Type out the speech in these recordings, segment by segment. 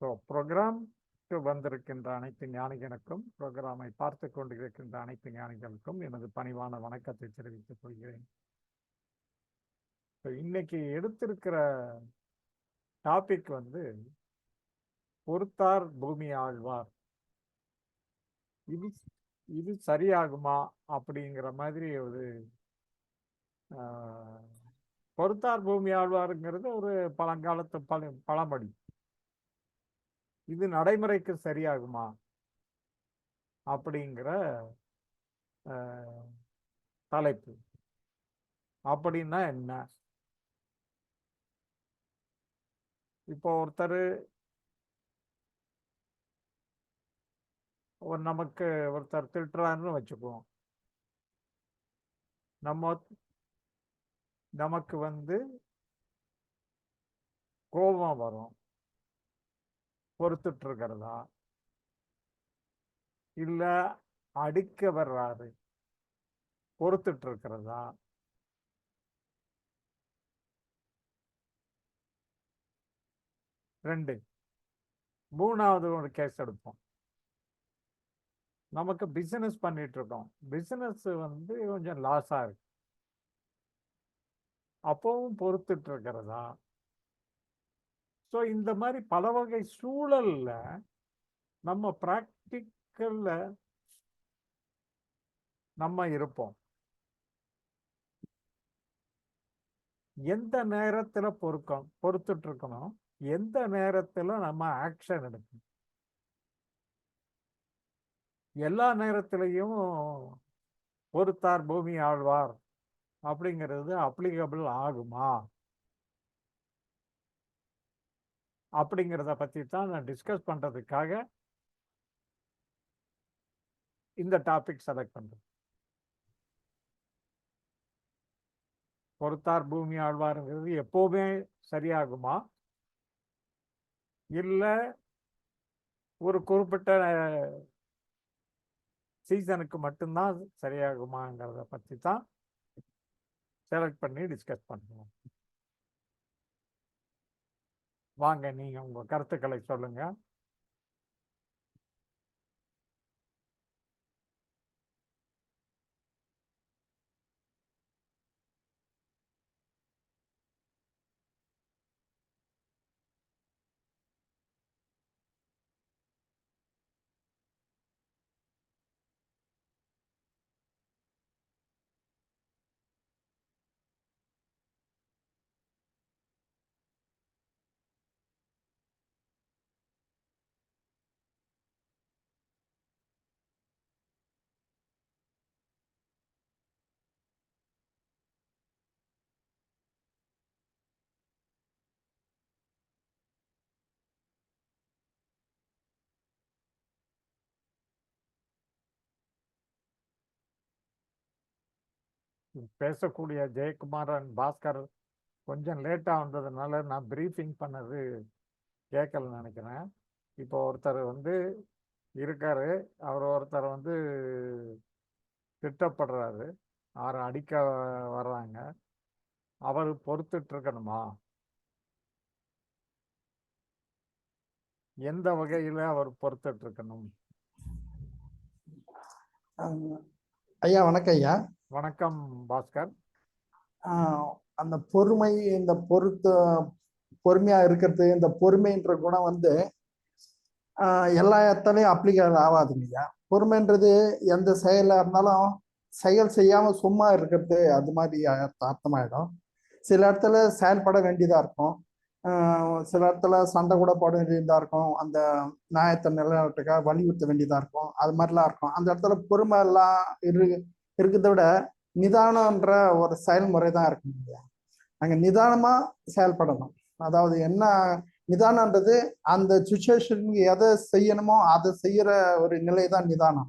So ப்ரோக்ராம்க்கு வந்திருக்கின்ற அனைத்து ஞானிகளுக்கும் ப்ரோக்ராமை பார்த்து கொண்டிருக்கின்ற அனைத்து ஞானிகளுக்கும் எனது பணிவான வணக்கத்தை தெரிவித்துக் கொள்கிறேன். So, இன்னைக்கு எடுத்திருக்கிற டாபிக் வந்து பொறுத்தார் பூமி ஆழ்வார். இது இது சரியாகுமா அப்படிங்கிற மாதிரி ஒரு பொறுத்தார் பூமி ஆழ்வாருங்கிறது ஒரு பழங்காலத்து பழ பழமொழி. இது நடைமுறைக்கு சரியாகுமா? அப்படிங்கிற தலைப்பு. அப்படின்னா என்ன? இப்போ ஒருத்தர் ஒரு நமக்கு ஒருத்தர் திட்டுறான்னு வச்சுக்குவோம். நம்ம நமக்கு வந்து கோபம் வரும். பொறுத்துட்டு இருக்கிறதா இல்ல அடிக்க வர்றாரு பொறுத்துட்டு இருக்கிறதா ரெண்டு. மூணாவது ஒரு கேஸ் எடுப்போம். நமக்கு பிசினஸ் பண்ணிட்டு இருக்கோம் பிசினஸ் வந்து கொஞ்சம் லாஸா இருக்கு. அப்பவும் பொறுத்துட்டு இருக்கிறதா ஸோ இந்த மாதிரி பல வகை சூழலில் நம்ம ப்ராக்டிக்கலில் நம்ம இருப்போம். எந்த நேரத்தில் பொறுக்கும் பொறுத்துட்டு இருக்கணும் எந்த நேரத்தில் நம்ம ஆக்ஷன் எடுக்கணும்? எல்லா நேரத்திலையும் பொறுத்தார் பூமி ஆழ்வார் அப்படிங்கிறது அப்ளிகபிள் ஆகுமா? அப்படிங்கிறத பற்றி தான் நான் டிஸ்கஸ் பண்ணுறதுக்காக இந்த டாபிக் செலக்ட் பண்ணுறேன் பொறுத்தார் பூமி ஆழ்வாருங்கிறது எப்போவுமே சரியாகுமா? இல்லை ஒரு குறிப்பிட்ட சீசனுக்கு மட்டும்தான் சரியாகுமாங்கிறத பற்றி தான் செலக்ட் பண்ணி டிஸ்கஸ் பண்ணுவோம். வாங்க நீங்க உங்க கருத்துக்களை சொல்லுங்க. பேசக்கூடிய ஜெயக்குமாரன் பாஸ்கர் கொஞ்சம் லேட்டாக வந்ததுனால நான் ப்ரீஃபிங் பண்ணது கேட்கலன்னு நினைக்கிறேன். இப்போ ஒருத்தர் வந்து இருக்காரு. அவர் ஒருத்தர் வந்து திட்டப்படுறாரு. அவரை அடிக்க வர்றாங்க. அவர் பொறுத்துட்டு இருக்கணுமா எந்த வகையில அவர் பொறுத்துட்டு இருக்கணும் ஐயா வணக்கம் ஐயா. வணக்கம் பாஸ்கர். அந்த பொறுமை இந்த பொறுத்து பொறுமையா இருக்கிறது இந்த பொறுமைன்ற குணம் வந்து எல்லா இடத்துலையும் அப்ளிகேட் ஆகாதுங்க ஐயா பொறுமைன்றது எந்த செயலாக இருந்தாலும் செயல் செய்யாம சும்மா இருக்கிறது அது மாதிரி அர்த்தமாயிடும். சில இடத்துல செயல்பட வேண்டியதா இருக்கும். சில இடத்துல சண்டை கூட போட வேண்டியதா இருக்கும். அந்த நியாயத்தை நிலைநாட்டுக்காக வலியுறுத்த வேண்டியதா இருக்கும். அது மாதிரிலாம் இருக்கும். அந்த இடத்துல பொறுமை எல்லாம் இரு இருக்கிறத விட நிதானம்ன்ற ஒரு செயல்முறை தான் இருக்கணும் இல்லையா? நாங்கள் நிதானமாக செயல்படணும். அதாவது என்ன நிதானம்ன்றது அந்த சுச்சுவேஷனுக்கு எதை செய்யணுமோ அதை செய்யற ஒரு நிலை தான் நிதானம்.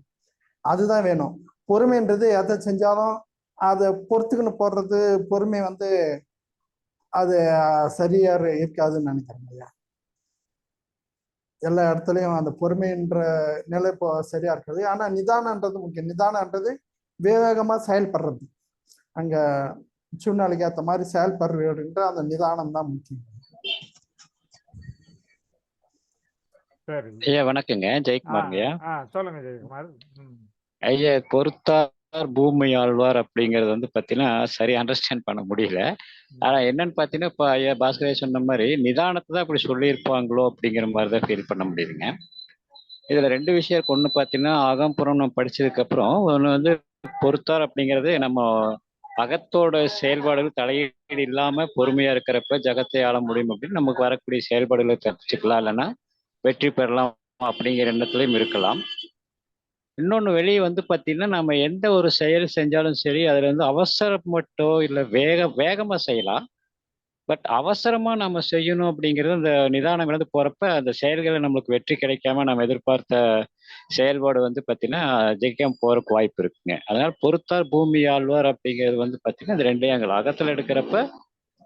அதுதான் வேணும். பொறுமைன்றது எதை செஞ்சாலும் அதை பொறுத்துக்கின்னு போடுறது பொறுமை வந்து அது சரியா இருக்காதுன்னு நினைக்கிறேன் ஐயா எல்லா இடத்துலையும் அந்த பொறுமைன்ற நிலை இப்போ சரியா இருக்காது. ஆனா நிதானன்றது முக்கியம். நிதானன்றது விவேகமா செயல்படுறது. அங்க சூழ்நிலைக்கு ஏற்ற மாதிரி செயல்படுறதுன்ற அந்த நிதானம் தான் முக்கியம். சரி ஐயா வணக்கங்க. ஆ ஜெயக்குமாருங்க ஐயா. சொல்லுங்க ஜெயக்குமார். ஐயா பொறுத்தார் பூமி ஆழ்வார் அப்படிங்கறது வந்து பாத்தீங்கன்னா சரி அண்டர்ஸ்டாண்ட் பண்ண முடியல. ஆனா என்னன்னு பாத்தீங்கன்னா இப்ப ஐயா பாஸ்கரே சொன்ன மாதிரி நிதானத்தை தான் அப்படி சொல்லியிருப்பாங்களோ அப்படிங்கிற மாதிரி தான் ஃபீல் பண்ண முடியுதுங்க. இதுல ரெண்டு விஷயம் இருக்கு. ஒண்ணு பாத்தீங்கன்னா அகம்புறம் நம்ம படிச்சதுக்கு அப்புறம் ஒண்ணு வந்து பொறுத்தார் அப்படிங்கிறது நம்ம அகத்தோட செயல்பாடுகள் தலையீடு இல்லாம பொறுமையா இருக்கிறப்ப ஜகத்தை ஆள முடியும் அப்படின்னு நமக்கு வரக்கூடிய செயல்பாடுகளை தப்பிச்சுக்கலாம் இல்லைன்னா வெற்றி பெறலாம் அப்படிங்கிற எண்ணத்துலயும் இருக்கலாம். இன்னொன்று வெளியே வந்து பார்த்தீங்கன்னா நம்ம எந்த ஒரு செயல் செஞ்சாலும் சரி அதில் வந்து அவசரப்பட்டோ இல்லை வேக வேகமாக செய்யலாம். பட் அவசரமாக நம்ம செய்யணும் அப்படிங்கிறது அந்த நிதானம் இழந்து போகிறப்ப அந்த செயல்களை நம்மளுக்கு வெற்றி கிடைக்காம நம்ம எதிர்பார்த்த செயல்பாடு வந்து பார்த்தீங்கன்னா ஜெயிக்காம போறதுக்கு வாய்ப்பு இருக்குங்க. அதனால பொறுத்தார் பூமி ஆழ்வார் அப்படிங்கிறது வந்து பார்த்தீங்கன்னா இந்த ரெண்டையும் எங்கள் அகத்தில் எடுக்கிறப்ப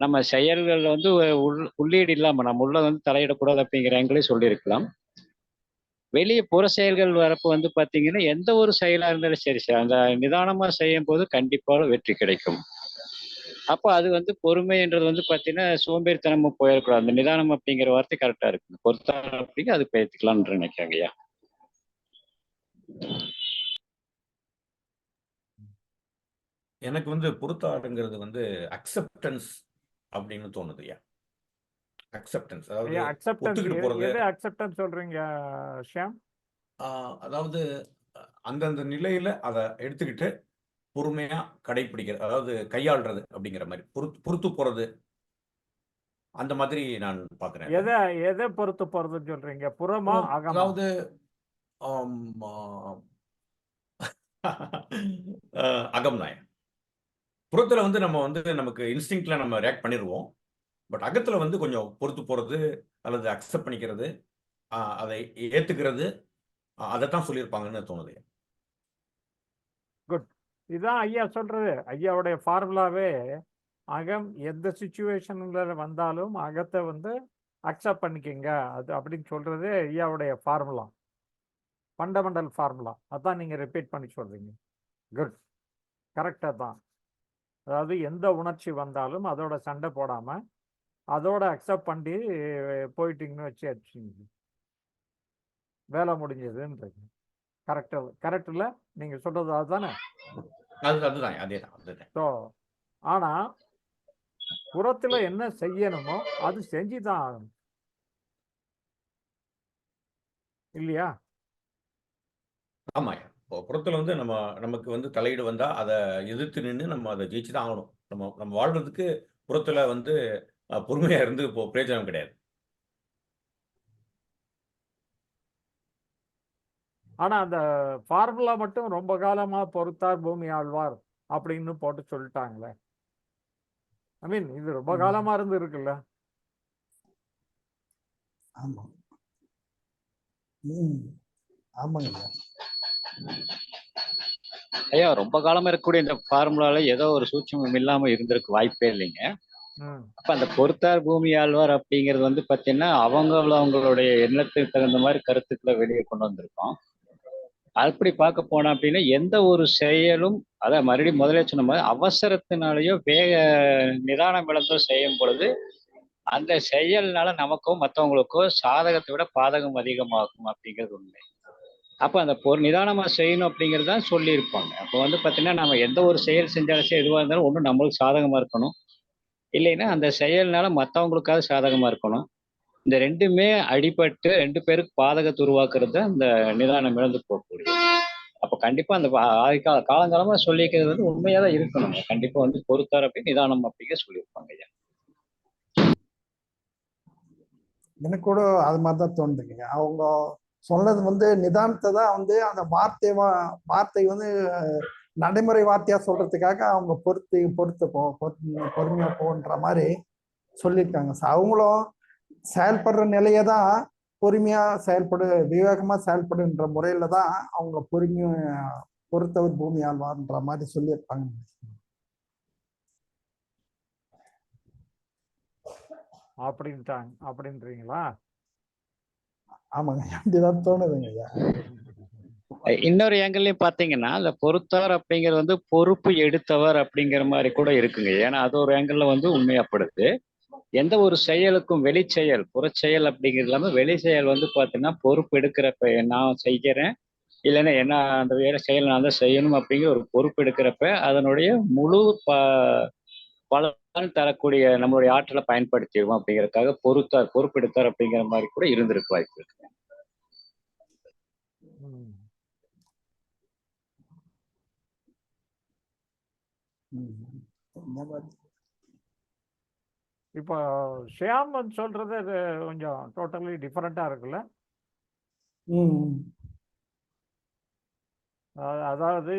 நம்ம செயல்கள் வந்து உள் உள்ளீடு இல்லாமல் நம்ம உள்ள வந்து தலையிடக்கூடாது அப்படிங்கிற எங்களே சொல்லியிருக்கலாம். வெளியே புற செயல்கள் வரப்போ வந்து பார்த்தீங்கன்னா எந்த ஒரு செயலாக இருந்தாலும் சரி சார் அந்த நிதானமாக செய்யும் போது கண்டிப்பாக வெற்றி கிடைக்கும். அப்போ அது வந்து பொறுமைன்றது வந்து பார்த்தீங்கன்னா சோம்பேறித்தனமா போயிடக்கூடாது. அந்த நிதானம் அப்படிங்கிற வார்த்தை கரெக்டாக இருக்கு பொறுத்தார் அப்படிங்க அது பேத்துக்கலாம்னு நினைக்கிறாங்க ஐயா. எனக்கு வந்து பொறுத்தாடுங்கிறது வந்து அக்செப்டன்ஸ் அப்படின்னு தோணுது ஐயா. அக்செப்டன்ஸ் அதாவது ஒத்துக்கிட்டு போறது. அக்செப்டன்ஸ் சொல்றீங்க ஷியாம்? அதாவது அந்தந்த நிலையில அதை எடுத்துக்கிட்டு பொறுமையா கடைபிடிக்கிறது அதாவது கையாளுறது அப்படிங்கிற மாதிரி பொறுத்து பொறுத்து போறது. அந்த மாதிரி நான் பாக்குறேன். எதை எதை பொறுத்து போறதுன்னு சொல்றீங்க? புறமா அதாவது ஆம், ஆஹ், ஆஹ், அகம் தான் புறத்துல வந்து நம்ம வந்து நமக்கு இன்ஸ்டிங்க்ட்ல நம்ம ரியாக்ட் பண்ணிடுவோம் பட் அகத்துல வந்து கொஞ்சம் பொறுத்து போறது அல்லது அக்செப்ட் பண்ணிக்கிறது அதை ஏத்துக்கிறது ஆஹ், அதைத்தான் சொல்லியிருப்பாங்கன்னு தோணுது. இதான் ஐயா சொல்றது. ஐயாவுடைய ஃபார்முலாவே அகம் எந்த சுச்சுவேஷன்ல வந்தாலும் அகத்தை வந்து அக்செப்ட் பண்ணிக்கங்க. அது அப்படின்னு சொல்றது ஐயாவுடைய ஃபார்முலா ஃபண்டமெண்டல் ஃபார்முலா அதான் நீங்க ரிப்பீட் பண்ணி சொல்றீங்க. குட் கரெக்டாக தான். அதாவது எந்த உணர்ச்சி வந்தாலும் அதோட சண்டை போடாம அதோட அக்செப்ட் பண்ணி போயிட்டீங்கன்னு வச்சு வச்சுங்க வேலை முடிஞ்சதுன்றது. கரெக்டு கரெக்டில் நீங்கள் சொல்கிறது அதுதானே? அது அதுதான் அதே தான் அதுதான். ஸோ ஆனால் புறத்தில் என்ன செய்யணுமோ அது செஞ்சு தான் ஆகணும். இல்லையா? ஆமா இப்போ புறத்துல வந்து நம்ம நமக்கு வந்து தலையீடு வந்தா அதை எதிர்த்து நின்று நம்ம அதை ஜெயிச்சு தான் ஆகணும். நம்ம நம்ம வாழ்றதுக்கு புறத்துல வந்து அஹ், பொறுமையா இருந்து இப்போ பிரயோஜனம் கிடையாது. ஆனால் அந்த ஃபார்முலா மட்டும் ரொம்ப காலமாக பொறுத்தார் பூமி ஆழ்வார் அப்படின்னு போட்டு சொல்லிட்டாங்களே. ஐ மீன் இது ரொம்ப. காலமாக இருந்து இருக்குல்ல. ஆமா. ம். ஆமாங்க. ஐயா. ரொம்ப காலமா இருக்கக்கூடிய இந்த ஃபார்முலால ஏதோ ஒரு சூட்சமம் இல்லாம இருந்திருக்கு வாய்ப்பே இல்லைங்க. அப்ப அந்த பொறுத்தார் பூமி ஆழ்வார் அப்படிங்கிறது வந்து பாத்தீங்கன்னா அவங்க அவங்களுடைய எண்ணத்துக்கு தகுந்த மாதிரி கருத்துக்களை வெளியே கொண்டு வந்திருக்கோம். அப்படி பார்க்க போனோம் அப்படின்னா எந்த ஒரு செயலும் அதான் மறுபடியும் முதலே சொன்ன மாதிரி அவசரத்தினாலேயோ வேக நிதானம் இழந்தோ செய்யும் பொழுது அந்த செயல்னால நமக்கோ மற்றவங்களுக்கோ சாதகத்தை விட பாதகம் அதிகமாகும் அப்படிங்கிறது உண்மை. அப்போ அந்த பொரு நிதானமாக செய்யணும் அப்படிங்கிறது தான் சொல்லியிருப்பாங்க. அப்போ வந்து பார்த்தீங்கன்னா நம்ம எந்த ஒரு செயல் செஞ்சாலும் சரி எதுவாக இருந்தாலும் ஒன்றும் நம்மளுக்கு சாதகமா இருக்கணும். இல்லைன்னா அந்த செயல்னால மற்றவங்களுக்காவது சாதகமா இருக்கணும். இந்த ரெண்டுமே அடிபட்டு ரெண்டு பேருக்கு பாதகத்தை உருவாக்குறது தான் இந்த நிதானம் இழந்து போகக்கூடிய அப்போ கண்டிப்பாக அந்த பா- கால காலங்காலமா சொல்லிக்கிறது வந்து உண்மையாக தான் இருக்கணும். கண்டிப்பாக வந்து பொறுத்தார் அப்படி நிதானம் அப்படிங்க சொல்லியிருப்பாங்க ஐயா. எனக்கு கூட அது மாதிரி தான் தோணுதுங்க அவங்க சொன்னது வந்து நிதானத்தை தான் வந்து அந்த வார்த்தை வா- வார்த்தை வந்து நடைமுறை வார்த்தையா சொல்றதுக்காக அவங்க பொறுத்து பொறுத்து போ பொறுமையா போன்ற மாதிரி சொல்லியிருக்காங்க. அவங்களும் செயல்படுற நிலையை தான் பொறுமையா செயல்படு விவேகமா செயல்படுன்ற முறையில தான் அவங்க பொறுமையா பொறுத்தவர் பூமி ஆழ்வார்ன்ற மாதிரி சொல்லியிருப்பாங்க. அப்படின்ட்டாங்க அப்படின்றீங்களா? ஆமாங்க அப்படிதான் தோணுதுங்க ஐயா. இன்னொரு ஏங்கல்லையும் பாத்தீங்கன்னா அந்த பொறுத்தார் அப்படிங்கிறது வந்து பொறுப்பு எடுத்தவர் அப்படிங்கிற மாதிரி கூட இருக்குங்க ஏன்னா அது ஒரு ஏங்கிள் வந்து உண்மையாப்படுது. எந்த ஒரு செயலுக்கும் வெளி செயல் புறச்செயல் அப்படிங்கிறது இல்லாம வெளி செயல் வந்து பார்த்தீங்கன்னா பொறுப்பு எடுக்கிறப்ப நான் செய்கிறேன் இல்லைன்னா என்ன அந்த வேலை செயல் நான் தான் செய்யணும் அப்படிங்கிற ஒரு பொறுப்பு எடுக்கிறப்ப அதனுடைய முழு ப பல தரக்கூடிய நம்மளுடைய ஆற்றலை பயன்படுத்திடுவோம் அப்படிங்கறதுக்காக பொறுத்தார் பொறுப்பெடுத்தார் அப்படிங்கிற மாதிரி கூட இருந்திருக்கு வாய்ப்பு இருக்கு. இப்போ ஷியாம் வந்து சொல்றது அது கொஞ்சம் டோட்டலி டிஃப்ரெண்டா இருக்குல்ல? அதாவது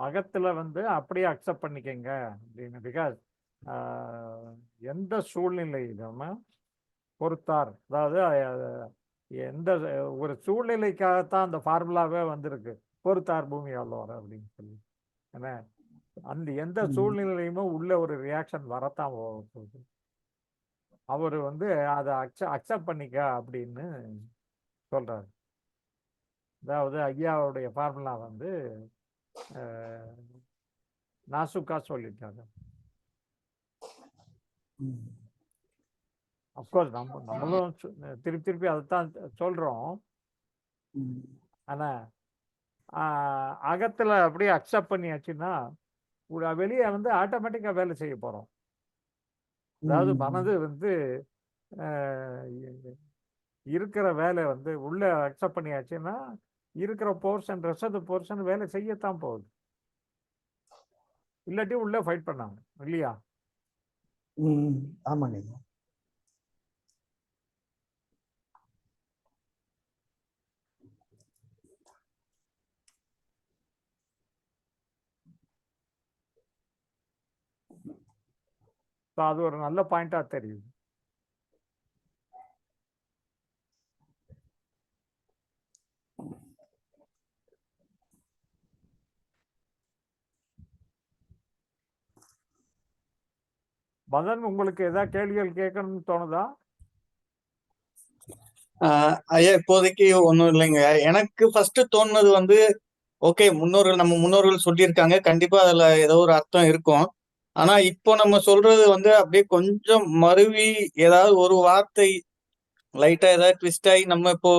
அகத்துல வந்து அப்படியே அக்செப்ட் பண்ணிக்கங்க அப்படின்னு. பிகாஸ் எந்த சூழ்நிலையிலும் பொறுத்தார். அதாவது எந்த ஒரு சூழ்நிலைக்காகத்தான் அந்த ஃபார்முலாவே வந்திருக்கு. பொறுத்தார் பூமி ஆழ்வார் அப்படின்னு சொல்லி. என்ன? அந்த எந்த. சூழ்நிலையுமே உள்ள ஒரு ரியாக்ஷன் வரத்தான் போகுது. அவர் வந்து அதை அக்ச அக்செப்ட் பண்ணிக்க அப்படின்னு சொல்றாரு. அதாவது ஐயாவுடைய ஃபார்முலா வந்து நாசுக்கா சொல்லிட்டாங்க அப்கோர்ஸ் நம்ம நம்மளும் திருப்பி திருப்பி அதைத்தான் சொல்றோம் ஆனா ஆஹ், அகத்துல அப்படியே அக்செப்ட் பண்ணியாச்சுன்னா வெளியே வந்து ஆட்டோமேட்டிக்கா வேலை செய்ய போறோம். அதாவது மனது வந்து இருக்கிற வேலை வந்து உள்ள அக்செப்ட் பண்ணியாச்சுன்னா இருக்கிற போர்ஷன் ரெஸ்ட் போர்ஷன் வேலை செய்யத்தான் போகுது. இல்லாட்டி உள்ள ஃபைட் பண்ணாங்க இல்லையா? ம். ஆமாங்க. அது ஒரு நல்ல பாயிண்டா தெரியுது. மதன் உங்களுக்கு ஏதாவது கேள்விகள் கேட்கணும்னு தோணுதா? ஐயா இப்போதைக்கு ஒண்ணும் இல்லைங்க. எனக்கு ஃபர்ஸ்ட் தோணுனது வந்து ஓகே முன்னோர்கள் நம்ம முன்னோர்கள் சொல்லியிருக்காங்க. கண்டிப்பா அதுல ஏதோ ஒரு அர்த்தம் இருக்கும். ஆனா இப்போ நம்ம சொல்றது வந்து அப்படியே கொஞ்சம் மருவி ஏதாவது ஒரு வார்த்தை லைட்டா ஏதாவது ட்விஸ்ட் ஆகி நம்ம இப்போ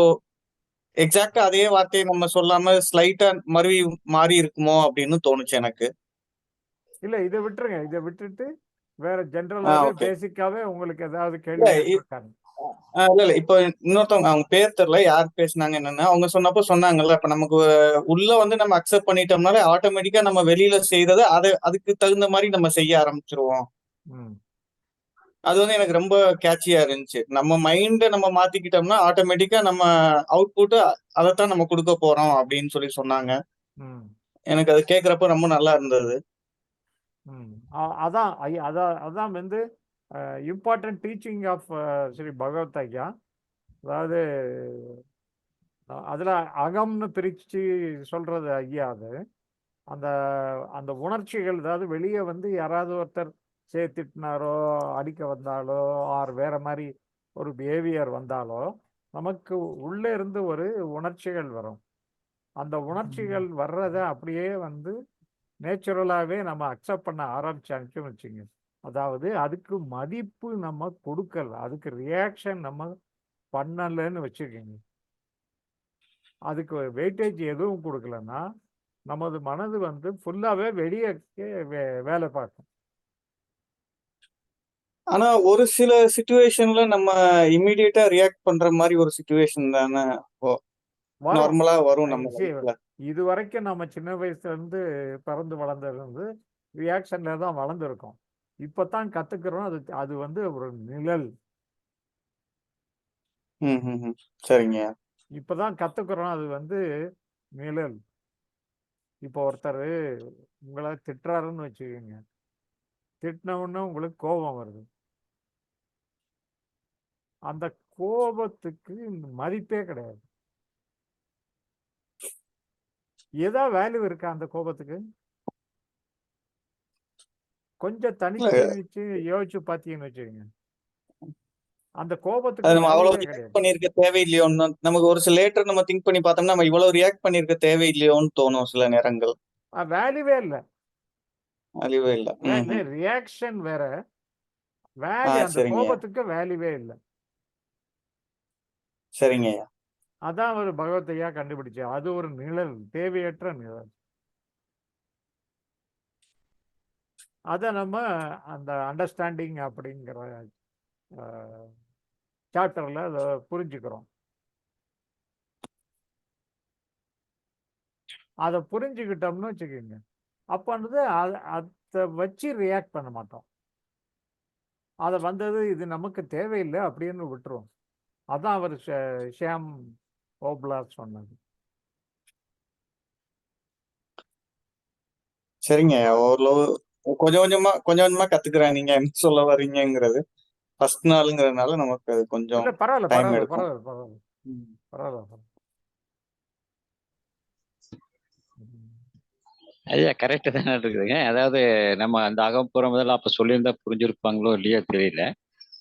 எக்ஸாக்டா அதே வார்த்தையை நம்ம சொல்லாம ஸ்லைட்டா மருவி மாறி இருக்குமோ அப்படின்னு தோணுச்சு எனக்கு. இல்ல இதை விட்டுருங்க. இதை விட்டுட்டு வேற ஜென்ரலாவே பேசிக்காவே உங்களுக்கு ஏதாவது ஆஹ் இல்ல இல்ல. இப்போ இன்னொருத்தவங்க அவங்க பேர் தெரியல யார் பேசுனாங்க என்னன்னு. அவங்க சொன்னப்போ சொன்னாங்கல்ல இப்ப நமக்கு உள்ள வந்து நம்ம அக்செப்ட் பண்ணிட்டோம்னாலே ஆட்டோமேட்டிக்கா நம்ம வெளியில செய்யறத அதை அதுக்கு தகுந்த மாதிரி நம்ம செய்ய ஆரம்பிச்சிருவோம். அது வந்து எனக்கு ரொம்ப கேட்சியா இருந்துச்சு. நம்ம மைண்ட நம்ம மாத்திக்கிட்டோம்னா ஆட்டோமேட்டிக்கா நம்ம அவுட்புட் அதைத்தான் நம்ம கொடுக்க போறோம் அப்படின்னு சொல்லி சொன்னாங்க. எனக்கு அது கேட்கறப்ப ரொம்ப நல்லா இருந்தது. அதான் அதான் அதான் வந்து important teaching of Shri Bhagwat ஐயா. அதாவது அதுல அகம்னு பிரிச்சு சொல்றது ஐயா அது. அந்த அந்த உணர்ச்சிகள் அதாவது வெளியே வந்து யாராவது ஒருத்தர் சேர்த்திட்டினாரோ அடிக்க வந்தாலோ ஆர் வேற மாதிரி ஒரு பிஹேவியர் வந்தாலோ நமக்கு உள்ளே இருந்து ஒரு உணர்ச்சிகள் வரும். அந்த உணர்ச்சிகள் வர்றதை அப்படியே வந்து நேச்சுரலாகவே நம்ம அக்செப்ட் பண்ண ஆரம்பிச்சாச்சுன்னு வச்சுங்க. அதாவது அதுக்கு மதிப்பு நம்ம கொடுக்கல. அதுக்கு ரியாக்ஷன் நம்ம பண்ணலைன்னு வச்சுக்கோங்க. அதுக்கு வெயிட்டேஜ் எதுவும் கொடுக்கலன்னா நமது மனது வந்து ஃபுல்லாகவே வெளியே வேலை பார்க்கும். ஆனா ஒரு சில சுச்சுவேஷன்ல நம்ம இம்மிடியட்டா ரியாக்ட் பண்ற மாதிரி ஒரு சுச்சுவேஷன் தானே நார்மலா வரும் நம்ம இது வரைக்கும் நம்ம சின்ன வயசுல இருந்து பிறந்து வளர்ந்தது வந்து ரியாக்ஷன்ல தான் வளர்ந்துருக்கோம். இப்பதான் கத்துக்கிறோம். அது அது வந்து ஒரு நிழல். சரிங்க. இப்பதான் கத்துக்கிறோம். அது வந்து நிழல். இப்போ ஒருத்தர் உங்களை திட்டுறாருன்னு வச்சுக்கோங்க. திட்டின உடனே உங்களுக்கு கோபம் வருது. அந்த கோபத்துக்கு மதிப்பே கிடையாது. ஏதா வேல்யூ இருக்கா அந்த கோபத்துக்கு? கொஞ்சம் தனிச்சு வச்சு யோசிச்சு பார்த்தீங்கன்னு வச்சுக்கோங்க. அந்த கோபத்துக்கு நம்ம அவ்வளவு வேல்யூவே ரியாக்ட் பண்ணிருக்க தேவையில்லையோன்னு நமக்கு ஒரு சில லேட்டர் நம்ம திங்க் பண்ணி பார்த்தோம்னா நம்ம இவ்வளவு ரியாக்ட் பண்ணிருக்க தேவையில்லையோன்னு தோணும் சில நேரங்கள். வேல்யூவே இல்லை. அழிவே இல்ல. ரியாக்ஷன் வேற. வேல்யூ அந்த கோபத்துக்கு வேல்யூவே இல்லை. சரிங்க ஐயா அதான் ஒரு பகவத்தையா கண்டுபிடிச்சார் அது ஒரு நிழல் தேவையற்ற நிழல். அதை நம்ம அந்த அண்டர்ஸ்டாண்டிங் அப்படிங்கிற சாப்டர்ல அதை புரிஞ்சுக்கிறோம். அதை புரிஞ்சுக்கிட்டோம்னு வச்சுக்கோங்க. அப்போ அதை அதை வச்சு ரியாக்ட் பண்ண மாட்டோம். அதை வந்தது இது நமக்கு தேவையில்லை அப்படின்னு விட்டுருவோம். அதான் அவர் ஷ- ஷியாம் ஓப்லார் சொன்னது. சரிங்க ஓரளவு கொஞ்சம் கொஞ்சமா கொஞ்சம் கொஞ்சமா கத்துக்கிறேன். நீங்க என்ன சொல்ல வர்றீங்கங்கிறது ஃபர்ஸ்ட் நாளுங்கிறதுனால நமக்கு அது கொஞ்சம் பரவாயில்ல டைம் பரவாயில்ல எடுக்கும். பரவாயில்ல. ஐயா கரெக்டு தானே இருக்குதுங்க. அதாவது நம்ம அந்த அகம்புறம் முதல்ல அப்போ சொல்லியிருந்தா புரிஞ்சிருப்பாங்களோ இல்லையோ தெரியல.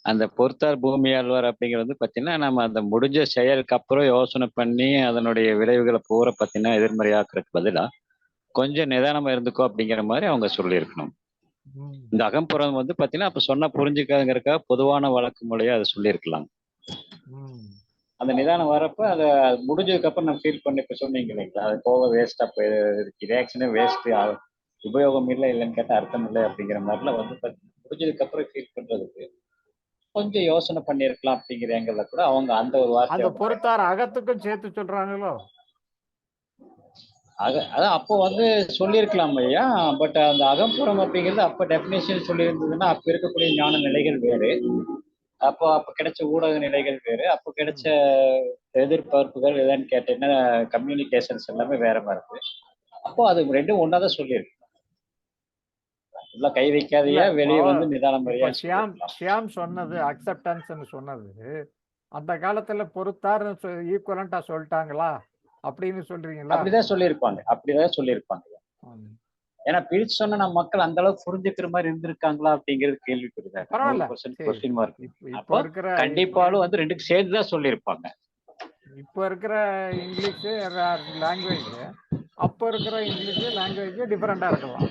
அந்த பொறுத்தார் பூமி ஆழ்வார் அப்படிங்கிறது வந்து பார்த்தீங்கன்னா நம்ம அந்த முடிஞ்ச செயலுக்கு அப்புறம் யோசனை பண்ணி அதனுடைய விளைவுகளை பூரா பார்த்தீங்கன்னா எதிர்மறையாக்குறதுக்கு பதிலாக கொஞ்சம் நிதானமா இருந்துக்கோ அப்படிங்கிற மாதிரி அவங்க சொல்லியிருக்கணும். இந்த அகம்புறம் வந்து பார்த்தீங்கன்னா அப்போ சொன்னா புரிஞ்சுக்காதுங்கிறக்காக பொதுவான வழக்கு முறையா அதை சொல்லியிருக்கலாம். அந்த நிதானம் வரப்ப அதை முடிஞ்சதுக்கு அப்புறம் நம்ம ஃபீல் பண்ணி இப்போ சொன்னீங்க இல்லைங்களா அது போக வேஸ்டா போய் ரியாக்ஷனே வேஸ்ட் உபயோகம் இல்லை இல்லைன்னு கேட்டால் அர்த்தம் இல்லை அப்படிங்கிற மாதிரிலாம் வந்து பாத்தீங்கன்னா முடிஞ்சதுக்கு அப்புறம் ஃபீல் பண்றதுக்கு கொஞ்சம் யோசனை பண்ணியிருக்கலாம் அப்படிங்கிற ஏங்கல்ல கூட அவங்க அந்த ஒரு வார்த்தை அந்த பொறுத்தார் அகத்துக்கும் சேர்த்து சொல்றாங்களோ? அக அதான் அப்போ வந்து சொல்லியிருக்கலாம் ஐயா பட் அந்த அகம்புறம் அப்படிங்கிறது அப்போ டெஃபினேஷன் சொல்லியிருந்ததுன்னா அப்போ இருக்கக்கூடிய ஞான நிலைகள் வேறு. அப்போ அப்போ கிடைச்ச ஊடக நிலைகள் வேறு. அப்போ கிடைச்ச எதிர்பார்ப்புகள் எதான்னு கேட்டீங்கன்னா கம்யூனிகேஷன்ஸ் எல்லாமே வேற மாதிரி. இருக்கு அப்போ அது ரெண்டும் ஒன்றா தான் சொல்லியிருக்கு. உள்ள கை வைக்காதையா இல்ல, வெளியே வந்து நிதான இப்ப முறையா ஷியாம். ஷியாம் சொன்னது அக்செப்டன்ஸ்னு சொன்னது. அந்த காலத்துல பொறுத்தார் ஈக்குவலண்டா சொல்லிட்டாங்களா? அப்படின்னு சொல்றீங்களா? அப்படிதான் சொல்லியிருப்பாங்க. அப்படிதான் சொல்லியிருப்பாங்க. ஏன்னா பிரிச்சு சொன்னா நம்ம மக்கள் அந்த அளவுக்கு புரிஞ்சுக்கிற மாதிரி இருந்திருக்காங்களா அப்படிங்கிறது கேள்விக்குறிதான். கொஸ்டின் மார்க் கண்டிப்பாலும் வந்து ரெண்டுக்கு சேர்த்து தான் சொல்லியிருப்பாங்க. இப்ப இருக்கிற இங்கிலீஷ் லாங்குவேஜ் அப்போ இருக்கிற இங்கிலீஷ் லாங்குவேஜ் டிஃப்ரெண்டாக இருக்கலாம்.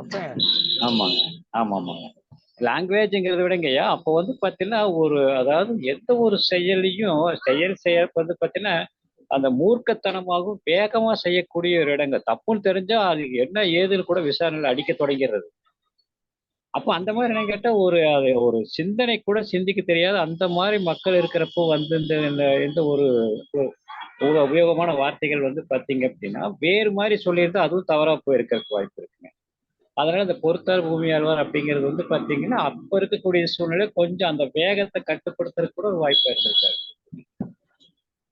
ஓகே ஆமாங்க. ஆமா ஆமாங்க லாங்குவேஜ்ங்கிறத விடங்கய்யா அப்போ வந்து பார்த்தீங்கன்னா ஒரு அதாவது எந்த ஒரு செயலையும் செயல் செய்ய வந்து பார்த்தீங்கன்னா அந்த மூர்க்கத்தனமாகவும் வேகமாக செய்யக்கூடிய ஒரு இடங்க. தப்புன்னு தெரிஞ்சா அது என்ன ஏதுன்னு கூட விசாரணையில் அடிக்க தொடங்கிறது. அப்போ அந்த மாதிரி என்ன கேட்டால் ஒரு அது ஒரு சிந்தனை கூட சிந்திக்க தெரியாது. அந்த மாதிரி மக்கள் இருக்கிறப்போ வந்து இந்த இந்த எந்த ஒரு உப- உபயோகமான வார்த்தைகள் வந்து பார்த்தீங்க அப்படின்னா வேறு மாதிரி சொல்லியிருந்தா அதுவும் தவறா போயிருக்கிறதுக்கு வாய்ப்பு இருக்குங்க. அதனால இந்த பொறுத்தார் பூமி ஆழ்வார் அப்படிங்கிறது வந்து பாத்தீங்கன்னா அப்ப இருக்கக்கூடிய சூழ்நிலை கொஞ்சம் அந்த வேகத்தை கட்டுப்படுத்துறதுக்கு கூட ஒரு வாய்ப்பு இருந்திருக்காரு.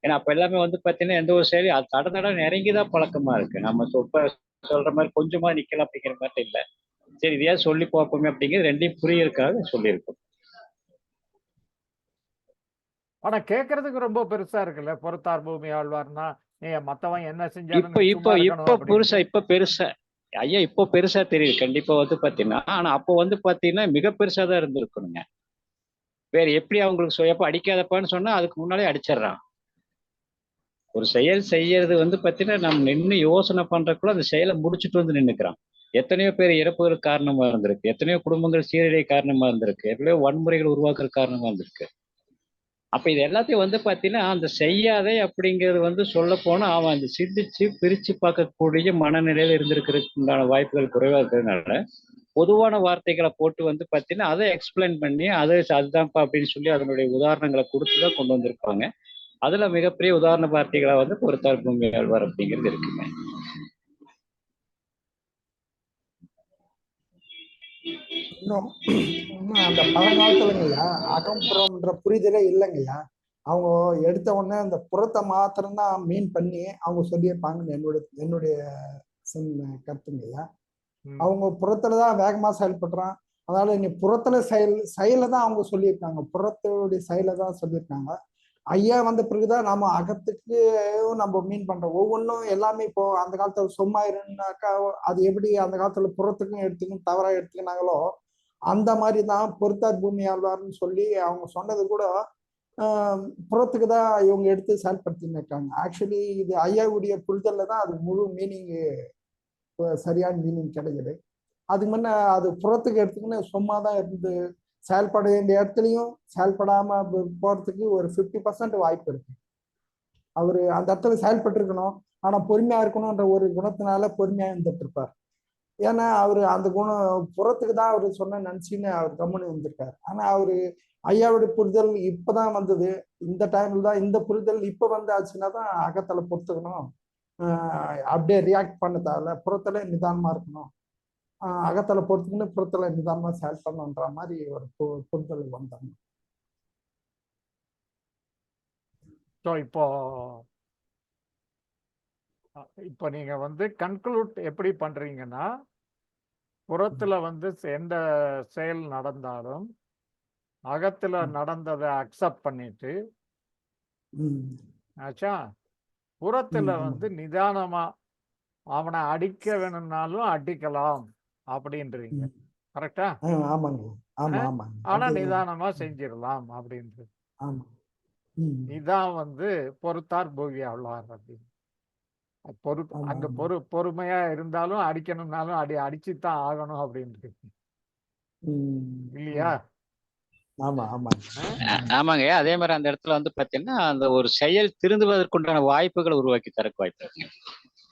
ஏன்னா அப்ப எல்லாமே வந்து பாத்தீங்கன்னா எந்த ஒரு செயலையும் அது தட தட இறங்கிதான் பழக்கமா இருக்கு. நம்ம சொப்ப சொல்ற மாதிரி கொஞ்சமா நிக்கலாம் அப்படிங்கிற மாதிரி இல்லை. சரி இதையா சொல்லி பார்ப்போமே அப்படிங்கிறது ரெண்டையும் புரியறதுக்காக சொல்லியிருக்கோம். ஆனா கேக்குறதுக்கு ரொம்ப பெருசா இருக்குல்ல? பொறுத்தார் பூமி ஆழ்வார்னா ஏ மத்தவன் என்ன செஞ்சாலும் இப்ப நீ இப்ப இப்ப பெருசா. இப்ப பெருசா ஐயா இப்போ பெருசா தெரியுது. கண்டிப்பா வந்து பாத்தீங்கன்னா ஆனா அப்போ வந்து பாத்தீங்கன்னா மிக பெருசா தான் இருந்திருக்கணுங்க. வேற எப்படி அவங்களுக்கு சுயப்ப அடிக்காதப்பான்னு சொன்னா அதுக்கு முன்னாலே அடிச்சிடுறான். ஒரு செயல் செய்யறது வந்து பாத்தீங்கன்னா நம்ம நின்று யோசனை பண்றதுக்குள்ள அந்த செயலை முடிச்சுட்டு வந்து நின்னுக்கிறான். எத்தனையோ பேர் இறப்புகளுக்கு காரணமா இருந்திருக்கு. எத்தனையோ குடும்பங்கள் சீரழிய காரணமா இருந்திருக்கு. எவ்வளவோ வன்முறைகள் உருவாக்குற காரணமா இருந்திருக்கு. அப்ப இது எல்லாத்தையும் வந்து பாத்தீங்கன்னா அந்த செய்யாதே அப்படிங்கிறது வந்து சொல்ல போனா அவன் அந்த சிந்திச்சு பிரிச்சு பார்க்கக்கூடிய மனநிலையில இருந்திருக்கிறதுக்குண்டான வாய்ப்புகள் குறைவா இருக்கிறதுனால பொதுவான வார்த்தைகளை போட்டு வந்து பாத்தீங்கன்னா அதை எக்ஸ்பிளைன் பண்ணி அதை அதுதான்ப்பா அப்படின்னு சொல்லி அதனுடைய உதாரணங்களை கொடுத்து தான் கொண்டு வந்திருப்பாங்க. அதுல மிகப்பெரிய உதாரண வார்த்தைகளை வந்து பொறுத்தார் பூமி ஆழ்வார் அப்படிங்கிறது இருக்குங்க இன்னும் அந்த பழங்காலத்துலங்கய்யா அகம்புறம்ன்ற புரிதலே இல்லைங்கய்யா. அவங்க எடுத்த உடனே அந்த புறத்தை மாத்திரம்தான் மீன் பண்ணி அவங்க சொல்லியிருப்பாங்கன்னு என்னுடைய என்னுடைய கருத்துங்கய்யா. அவங்க புறத்துல தான் வேகமா செயல்படுறான். அதனால நீ புறத்துல செயல் செயலை தான் அவங்க சொல்லியிருக்காங்க. புறத்தோடைய செயலை தான் சொல்லியிருக்காங்க. ஐயா வந்த பிறகுதான் நம்ம அகத்துக்கு நம்ம மீன் பண்றோம். ஒவ்வொன்றும் எல்லாமே இப்போ அந்த காலத்துல சும்மா இருந்தாக்கா அது எப்படி அந்த காலத்துல புறத்துக்கும் எடுத்துக்கும் தவறா எடுத்துக்கினாங்களோ அந்த மாதிரி தான் பொறுத்தார் பூமி ஆழ்வார்னு சொல்லி அவங்க சொன்னது கூட புறத்துக்கு தான் இவங்க எடுத்து செயல்படுத்தின்னு இருக்காங்க. ஆக்சுவலி இது ஐயாவுடைய புரிதலில் தான் அது முழு மீனிங்கு சரியான மீனிங் கிடைக்குது. அதுக்கு முன்ன அது புறத்துக்கு எடுத்துக்கின்னு சும்மா தான் இருந்து செயல்பட வேண்டிய இடத்துலையும் செயல்படாம போகிறதுக்கு போறதுக்கு ஒரு ஃபிஃப்டி பர்சன்ட் வாய்ப்பு இருக்கு. அவர் அந்த இடத்துல செயல்பட்டு இருக்கணும் ஆனா பொறுமையா இருக்கணும்ன்ற ஒரு குணத்தினால பொறுமையா இருந்துட்டு இருப்பார். ஏன்னா அவரு அந்த குணம் புறத்துக்கு தான் அவர் சொன்ன நினைச்சுன்னு அவர் கம்முன்னு இருந்திருக்காரு. ஆனா அவரு ஐயாவுடைய புரிதல் இப்பதான் வந்தது. இந்த டைம்ல தான் இந்த புரிதல் இப்ப வந்தாச்சுன்னா தான் அகத்துல பொறுத்துக்கணும். அப்படியே ரியாக்ட் பண்ண தேவையில்ல புறத்துல நிதானமா இருக்கணும். அகத்தில் அகத்துல பொறுத்துக்கணும் புறத்துல நிதானமா பண்ணணுன்ற மாதிரி ஒரு பு- புரிதல் வந்தாங்க ஸோ இப்போ இப்போ நீங்க வந்து கன்க்ளூட் எப்படி பண்றீங்கன்னா புறத்துல வந்து எந்த செயல் நடந்தாலும் அகத்துல. நடந்ததை அக்செப்ட் பண்ணிட்டு. ஆச்சா? புறத்துல. வந்து நிதானமா அவனை அடிக்க வேணும்னாலும் அடிக்கலாம் அப்படின்றீங்க. கரெக்டா? ஆனா நிதானமா செஞ்சிடலாம் அப்படின்றது. இதான் வந்து பொறுத்தார் பூவி அவ்வளவார் அப்படின்னு. பொறு ஆமா அங்க ஆமா. பொறு பொறுமையா இருந்தாலும் அடிக்கணும்னாலும் அடி அடிச்சுதான் ஆகணும் அப்படின்ட்டு. ம். இல்லையா? ஆமா ஆமாங்க ஆ? ஆ- ஆமாங்க. அதே மாதிரி அந்த இடத்துல வந்து பாத்தீங்கன்னா அந்த ஒரு செயல் திருந்துவதற்குண்டான வாய்ப்புகளை உருவாக்கி தரக்கு வாய்ப்பு இருக்குங்க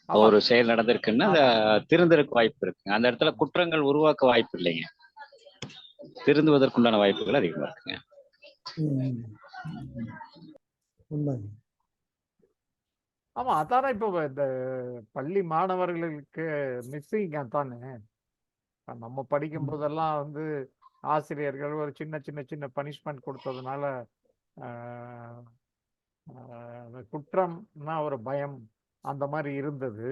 ஆமா. ஒரு செயல் நடந்திருக்குன்னா அந்த ஆமா. திருந்தறக்கு வாய்ப்பு இருக்குங்க அந்த இடத்துல குற்றங்கள் உருவாக்க வாய்ப்பு இல்லைங்க. திருந்துவதற்குண்டான வாய்ப்புகள் அதிகமா இருக்குங்க. ம். ஆமா அதானே இப்போ இந்த பள்ளி மாணவர்களுக்கு மிஸ்ஸிங் அதானே நம்ம படிக்கும். போதெல்லாம் வந்து ஆசிரியர்கள் ஒரு சின்ன சின்ன சின்ன பனிஷ்மெண்ட் கொடுத்ததுனால குற்றம்னா ஒரு பயம் அந்த மாதிரி இருந்தது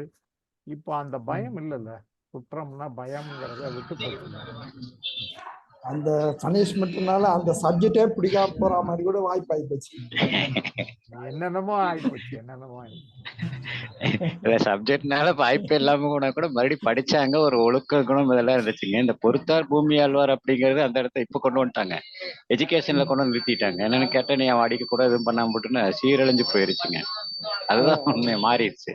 இப்போ அந்த. பயம் இல்லைல்ல குற்றம்னா பயம்ங்கிறத விட்டு அந்த பனிஷ்மெண்ட்னால அந்த சப்ஜெக்டே பிடிக்காம போற மாதிரி கூட வாய்ப்பு ஆகி போச்சு. என்னென்னமோ ஆயிப்போச்சு என்னென்னமோ ஆயிப்போச்சு இல்ல சப்ஜெக்ட்னால வாய்ப்பு இல்லாம கூட கூட மறுபடியும் படிச்சாங்க ஒரு ஒழுக்க குணம் இதெல்லாம் இருந்துச்சுங்க. இந்த பொறுத்தார் பூமி ஆழ்வார் அப்படிங்கிறது அந்த இடத்த இப்ப கொண்டு வந்துட்டாங்க. எஜுகேஷன்ல கொண்டு வந்து நிறுத்திட்டாங்க. என்னன்னு கேட்டா நீ அடிக்க கூட எதுவும் பண்ணாம போட்டுன்னு சீரழிஞ்சு போயிருச்சுங்க. அதுதான் உண்மை மாறிடுச்சு.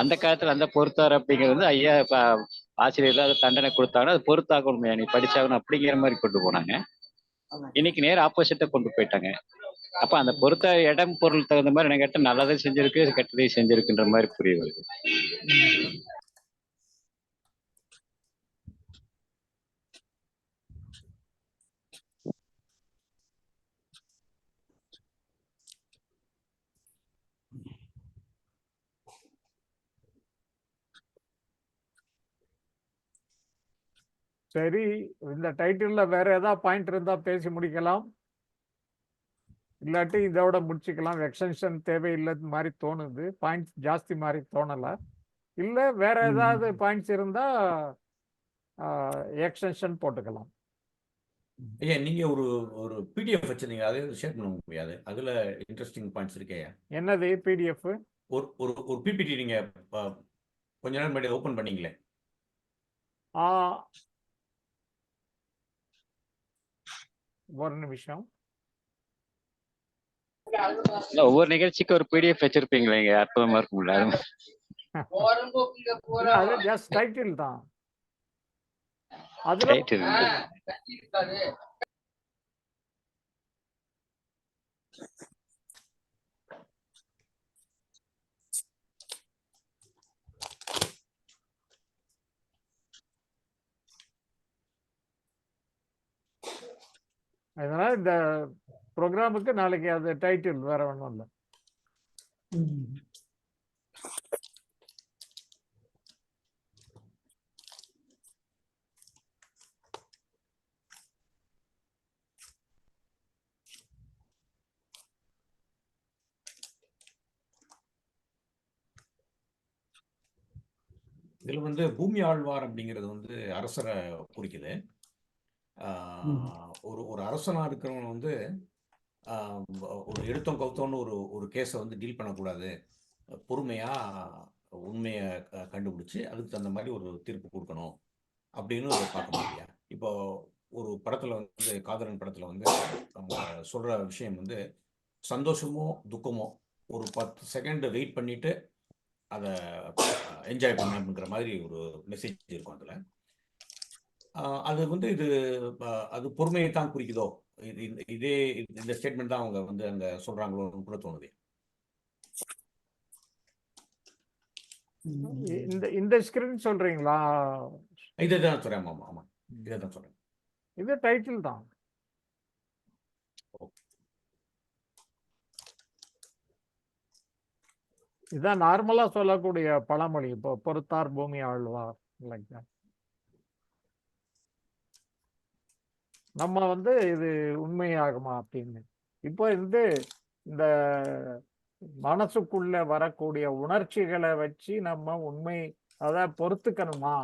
அந்த காலத்துல அந்த பொறுத்தார் அப்படிங்கிறது ஐயா இப்ப ஆசிரியர் அது தண்டனை கொடுத்தாங்கன்னா அது பொறுத்தாக உண்மையா நீ படிச்சாகணும் அப்படிங்கிற மாதிரி கொண்டு போனாங்க. இன்னைக்கு நேர் ஆப்போசிட்டா கொண்டு போயிட்டாங்க. அப்ப அந்த பொறுத்த இடம் பொருள் தகுந்த மாதிரி என்ன கேட்டா நல்லதையும் செஞ்சிருக்கு கெட்டதையும் செஞ்சிருக்குன்ற மாதிரி புரிய வருது. சரி இந்த டைட்டில்ல வேற ஏதாவது பாயிண்ட் இருந்தா பேசி முடிக்கலாம். இல்லாட்டி இதோட முடிச்சுக்கலாம். எக்ஸ்டென்ஷன் தேவையில்லை மாதிரி தோணுது. பாயிண்ட்ஸ் ஜாஸ்தி மாதிரி தோணல. இல்ல வேற. ஏதாவது பாயிண்ட்ஸ் இருந்தா எக்ஸ்டென்ஷன் போட்டுக்கலாம். ஐயா நீங்க ஒரு ஒரு பிடிஎஃப் வச்சிருந்தீங்க. அதை ஷேர் பண்ண முடியாது. அதுல இன்ட்ரெஸ்டிங் பாயிண்ட்ஸ் இருக்கே என்னது பிடிஎஃப் ஒரு ஒரு ஒரு பிபிடி நீங்க கொஞ்ச நேரம் முன்னாடி ஓபன் பண்ணீங்களே. ஒரு நிமிஷம். இல்ல ஒவ்வொரு நிகழ்ச்சிக்கு ஒரு பிடிஎஃப் வச்சிருப்பீங்களே இங்க அற்புதமா இருக்கும்ல அது ஜஸ்ட் டைட்டில் தான். அதுல ரைட் அதனால இந்த ப்ரோக்ராமுக்கு நாளைக்கு அது டைட்டில் வேற ஒன்றும் இல்லை. இதில் இதுல வந்து பூமி ஆழ்வார் அப்படிங்கிறது வந்து அரசரை குறிக்குது. ஒரு ஒரு அரசனா இருக்கிறவங்க வந்து ஒரு எடுத்தோம் கவுத்தோன்னு ஒரு ஒரு கேஸை வந்து டீல் பண்ணக்கூடாது. பொறுமையா உண்மையை க- கண்டுபிடிச்சு அதுக்கு தகுந்த மாதிரி ஒரு தீர்ப்பு கொடுக்கணும். அப்படின்னு பார்க்க முடியா இப்போ ஒரு படத்துல வந்து காதலன் படத்துல வந்து அவங்க சொல்ற விஷயம் வந்து சந்தோஷமோ துக்கமோ ஒரு பத்து செகண்ட் வெயிட் பண்ணிட்டு அதை என்ஜாய் பண்ண அப்படிங்கிற மாதிரி ஒரு மெசேஜ் இருக்கும் அதில். அது வந்து இது அது பொறுமையை தான் குறிக்குதோ? இது இதே இந்த- ஸ்டேட்மெண்ட் தான் அவங்க வந்து அங்க சொல்றாங்களோன்னு கூட தோணுது. இந்த இந்த ஸ்கிரீன் சொல்றீங்களா? இதை தான் சொல்றேன் ஆமா ஆமா இதை தான் சொல்றேன். இது டைட்டில் தான். இதான் நார்மலா சொல்லக்கூடிய பழமொழி இப்போ பொறுத்தார் பூமி ஆழ்வார் லைக் that. நம்ம வந்து இது உண்மையாகுமா அப்படின்னு. இப்போ வந்து இந்த மனசுக்குள்ள வரக்கூடிய உணர்ச்சிகளை வச்சு நம்ம உண்மை அதை பொறுத்துக்கணுமா?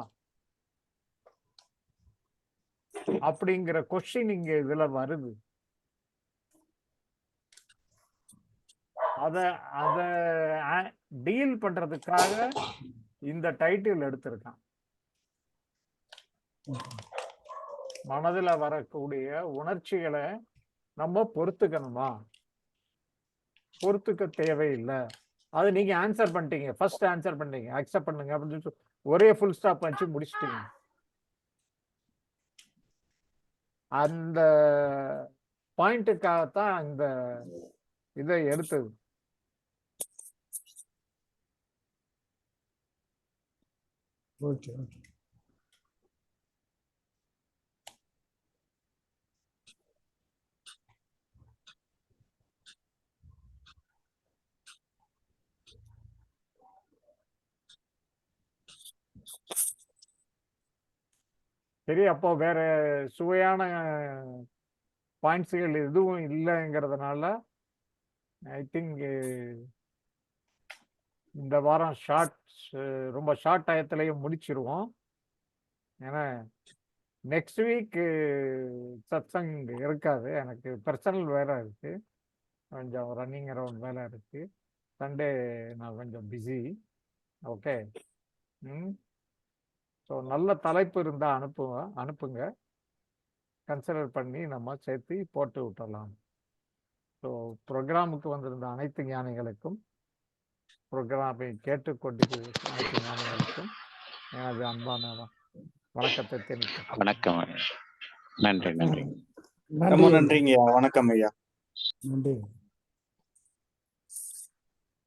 அப்படிங்கிற கொஸ்டின் இங்க இதுல வருது. அத அத டீல் பண்றதுக்காக இந்த டைட்டில் எடுத்திருக்கான். மனதுல வரக்கூடிய உணர்ச்சிகளை நம்ம பொறுத்துக்கணுமா? பொறுத்துக்க தேவையில்லை. அது நீங்க ஆன்சர் பண்ணிட்டீங்க. ஃபர்ஸ்ட் ஆன்சர் பண்ணிட்டீங்க. அக்செப்ட் பண்ணுங்க அப்படின்னு சொல்லி ஒரே ஃபுல் ஸ்டாப் வச்சு முடிச்சிட்டீங்க. அந்த பாயிண்ட்டுக்காகத்தான் இந்த இதை எடுத்தது. ஓகே ஓகே சரி அப்போ வேற சுவையான பாயிண்ட்ஸுகள் எதுவும் இல்லைங்கிறதுனால ஐ திங்க் இந்த வாரம் ஷார்ட் ரொம்ப ஷார்ட் டயத்துலயும் முடிச்சிருவோம். ஏன்னா நெக்ஸ்ட் வீக் சத்சங் இருக்காது. எனக்கு பர்சனல் வேலை இருக்கு. கொஞ்சம் ரன்னிங் அரவுண்ட் வேலை இருக்கு. சண்டே நான் கொஞ்சம் பிஸி ஓகே ம்? ஸோ நல்ல தலைப்பு இருந்தால் அனுப்புங்க அனுப்புங்க. கன்சிடர் பண்ணி நம்ம சேர்த்து போட்டு விட்டுறலாம். ஸோ ப்ரோக்ராமுக்கு வந்திருந்த அனைத்து ஞானிகளுக்கும் ப்ரோக்ராமை கேட்டுக்கொண்டிருக்கிற அனைத்து ஞானிகளுக்கும் எனது அன்பான வணக்கத்தை தெரிவிக்கிறேன் வணக்கம் நன்றி நன்றி. ரொம்ப நன்றி நன்றிங்கய்யா. வணக்கம் ஐயா. நன்றி.